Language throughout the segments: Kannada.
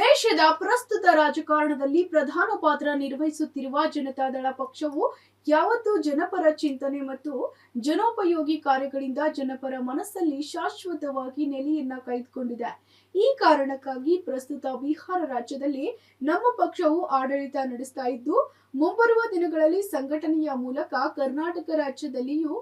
ದೇಶದ ಪ್ರಸ್ತುತ ರಾಜಕಾರಣದಲ್ಲಿ ಪ್ರಧಾನ ಪಾತ್ರ ನಿರ್ವಹಿಸುತ್ತಿರುವ ಜನತಾದಳ ಪಕ್ಷವು ಯಾವತ್ತೂ ಜನಪರ ಚಿಂತನೆ ಮತ್ತು ಜನೋಪಯೋಗಿ ಕಾರ್ಯಗಳಿಂದ ಜನಪರ ಮನಸ್ಸಲ್ಲಿ ಶಾಶ್ವತವಾಗಿ ನೆಲೆಯನ್ನ ಕಾಯ್ದುಕೊಂಡಿದೆ. ಈ ಕಾರಣಕ್ಕಾಗಿ ಪ್ರಸ್ತುತ ಬಿಹಾರ ರಾಜ್ಯದಲ್ಲಿ ನಮ್ಮ ಪಕ್ಷವು ಆಡಳಿತ ನಡೆಸ್ತಾ ಇದ್ದು, ಮುಂಬರುವ ದಿನಗಳಲ್ಲಿ ಸಂಘಟನೆಯ ಮೂಲಕ ಕರ್ನಾಟಕ ರಾಜ್ಯದಲ್ಲಿಯೂ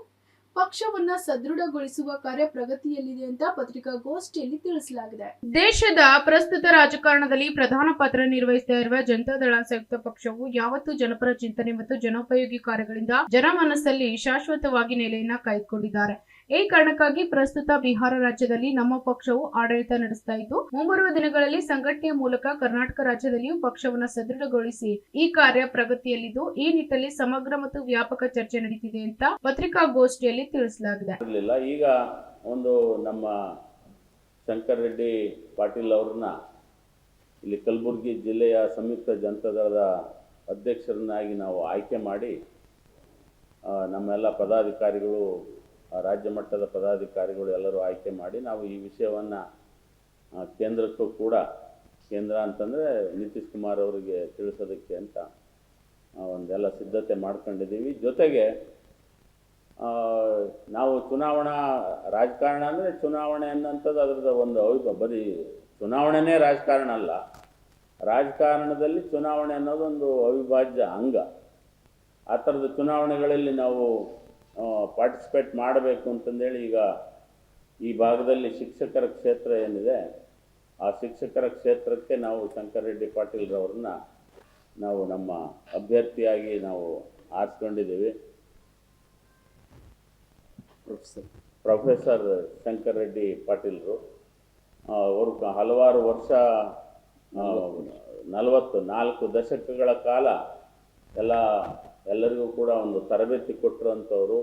ಪಕ್ಷವನ್ನ ಸದೃಢಗೊಳಿಸುವ ಕಾರ್ಯ ಪ್ರಗತಿಯಲ್ಲಿದೆ ಅಂತ ಪತ್ರಿಕಾಗೋಷ್ಠಿಯಲ್ಲಿ ತಿಳಿಸಲಾಗಿದೆ. ದೇಶದ ಪ್ರಸ್ತುತ ರಾಜಕಾರಣದಲ್ಲಿ ಪ್ರಧಾನ ಪಾತ್ರ ನಿರ್ವಹಿಸ್ತಾ ಇರುವ ಜನತಾದಳ ಸಂಯುಕ್ತ ಪಕ್ಷವು ಯಾವತ್ತೂ ಜನಪರ ಚಿಂತನೆ ಮತ್ತು ಜನೋಪಯೋಗಿ ಕಾರ್ಯಗಳಿಂದ ಜನಮನಸ್ಸಲ್ಲಿ ಶಾಶ್ವತವಾಗಿ ನೆಲೆಯನ್ನ ಕಾಯ್ದುಕೊಂಡಿದ್ದಾರೆ. ಈ ಕಾರಣಕ್ಕಾಗಿ ಪ್ರಸ್ತುತ ಬಿಹಾರ ರಾಜ್ಯದಲ್ಲಿ ನಮ್ಮ ಪಕ್ಷವು ಆಡಳಿತ ನಡೆಸ್ತಾ ಇದ್ದು ಮುಂಬರುವ ದಿನಗಳಲ್ಲಿ ಸಂಘಟನೆಯ ಮೂಲಕ ಕರ್ನಾಟಕ ರಾಜ್ಯದಲ್ಲಿಯೂ ಪಕ್ಷವನ್ನು ಸದೃಢಗೊಳಿಸಿ ಈ ಕಾರ್ಯ ಪ್ರಗತಿಯಲ್ಲಿದ್ದು, ಈ ನಿಟ್ಟಿನಲ್ಲಿ ಸಮಗ್ರ ಮತ್ತು ವ್ಯಾಪಕ ಚರ್ಚೆ ನಡೀತಿದೆ ಅಂತ ಪತ್ರಿಕಾಗೋಷ್ಠಿಯಲ್ಲಿ ತಿಳಿಸಲಾಗಿದೆ. ಈಗ ಒಂದು ನಮ್ಮ ಶಂಕರ್ ರೆಡ್ಡಿ ಪಾಟೀಲ್ ಅವ್ರನ್ನ ಇಲ್ಲಿ ಕಲಬುರಗಿ ಜಿಲ್ಲೆಯ ಸಂಯುಕ್ತ ಜನತಾದಳದ ಅಧ್ಯಕ್ಷರನ್ನಾಗಿ ನಾವು ಆಯ್ಕೆ ಮಾಡಿ ನಮ್ಮೆಲ್ಲ ಪದಾಧಿಕಾರಿಗಳು ರಾಜ್ಯ ಮಟ್ಟದ ಪದಾಧಿಕಾರಿಗಳು ಎಲ್ಲರೂ ಆಯ್ಕೆ ಮಾಡಿ ನಾವು ಈ ವಿಷಯವನ್ನು ಕೇಂದ್ರಕ್ಕೂ ಕೂಡ ಕೇಂದ್ರ ಅಂತಂದರೆ ನಿತೀಶ್ ಕುಮಾರ್ ಅವರಿಗೆ ತಿಳಿಸೋದಕ್ಕೆ ಅಂತ ಒಂದೆಲ್ಲ ಸಿದ್ಧತೆ ಮಾಡ್ಕೊಂಡಿದ್ದೀವಿ. ಜೊತೆಗೆ ನಾವು ಚುನಾವಣಾ ರಾಜಕಾರಣ ಅಂದರೆ ಚುನಾವಣೆ ಅನ್ನೋಂಥದ್ದು ಅದರದ ಒಂದು ಅವಿಭ ಬರೀ ಚುನಾವಣೆನೇ ರಾಜಕಾರಣ ಅಲ್ಲ, ರಾಜಕಾರಣದಲ್ಲಿ ಚುನಾವಣೆ ಅನ್ನೋದೊಂದು ಅವಿಭಾಜ್ಯ ಅಂಗ. ಆ ಥರದ ಚುನಾವಣೆಗಳಲ್ಲಿ ನಾವು ಪಾರ್ಟಿಸಿಪೇಟ್ ಮಾಡಬೇಕು ಅಂತಂದೇಳಿ ಈಗ ಈ ಭಾಗದಲ್ಲಿ ಶಿಕ್ಷಕರ ಕ್ಷೇತ್ರ ಏನಿದೆ ಆ ಶಿಕ್ಷಕರ ಕ್ಷೇತ್ರಕ್ಕೆ ನಾವು ಶಂಕರರೆಡ್ಡಿ ಪಾಟೀಲ್ರವ್ರನ್ನ ನಾವು ನಮ್ಮ ಅಭ್ಯರ್ಥಿಯಾಗಿ ನಾವು ಆರಿಸ್ಕೊಂಡಿದ್ದೀವಿ. ಪ್ರೊಫೆಸರ್. ಶಂಕರ್ ರೆಡ್ಡಿ ಪಾಟೀಲ್ರು ಅವರು ಹಲವಾರು ವರ್ಷ ನಲವತ್ತು ನಾಲ್ಕು ದಶಕಗಳ ಕಾಲ ಎಲ್ಲ ಎಲ್ಲರಿಗೂ ಕೂಡ ಒಂದು ತರಬೇತಿ ಕೊಟ್ಟಿರುವಂಥವ್ರು.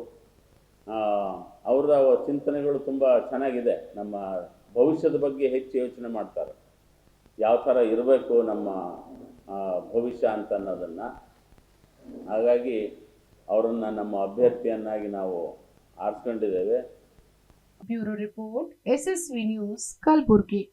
ಅವರ ಚಿಂತನೆಗಳು ತುಂಬ ಚೆನ್ನಾಗಿದೆ. ನಮ್ಮ ಭವಿಷ್ಯದ ಬಗ್ಗೆ ಹೆಚ್ಚು ಯೋಚನೆ ಮಾಡ್ತಾರೆ. ಯಾವ ಥರ ಇರಬೇಕು ನಮ್ಮ ಭವಿಷ್ಯ ಅಂತ ಅನ್ನೋದನ್ನು. ಹಾಗಾಗಿ ಅವರನ್ನು ನಮ್ಮ ಅಭ್ಯರ್ಥಿಯನ್ನಾಗಿ ನಾವು ಆರಿಸ್ಕೊಂಡಿದ್ದೇವೆ. Bureau report V news, Kalaburagi.